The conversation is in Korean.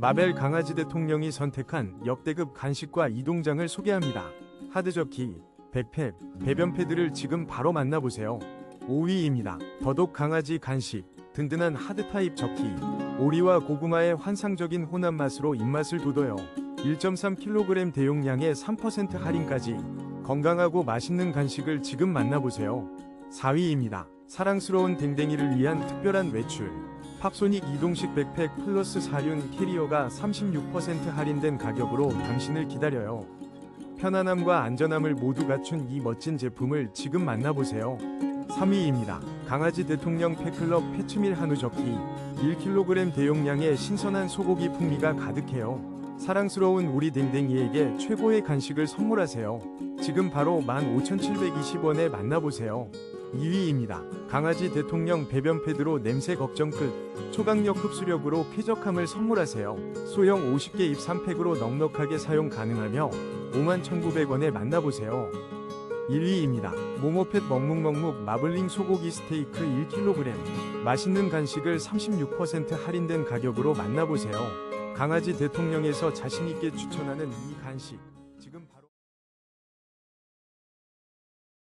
마벨 강아지 대통령이 선택한 역대급 간식과 이동장을 소개합니다. 하드저키, 백팩, 배변 패드를 지금 바로 만나보세요. 5위입니다. 더독 강아지 간식, 든든한 하드 타입 저키, 오리와 고구마의 환상적인 혼합 맛으로 입맛을 돋워요. 1.3kg 대용량에 3% 할인까지 건강하고 맛있는 간식을 지금 만나보세요. 4위입니다. 사랑스러운 댕댕이를 위한 특별한 외출. 팝소닉 이동식 백팩 플러스 사륜 캐리어가 36% 할인된 가격으로 당신을 기다려요. 편안함과 안전함을 모두 갖춘 이 멋진 제품을 지금 만나보세요. 3위입니다. 강아지 대통령 펫클럽 패츠밀 한우 저키 1kg 대용량의 신선한 소고기 풍미가 가득해요. 사랑스러운 우리 댕댕이에게 최고의 간식을 선물하세요. 지금 바로 15,720원에 만나보세요. 2위입니다. 강아지 대통령 배변 패드로 냄새 걱정 끝. 초강력 흡수력으로 쾌적함을 선물하세요. 소형 50개 입 3팩으로 넉넉하게 사용 가능하며 51,900원에 만나보세요. 1위입니다. 모모펫 먹묵먹묵 마블링 소고기 스테이크 1kg. 맛있는 간식을 36% 할인된 가격으로 만나보세요. 강아지 대통령에서 자신있게 추천하는 이 간식. 지금 바로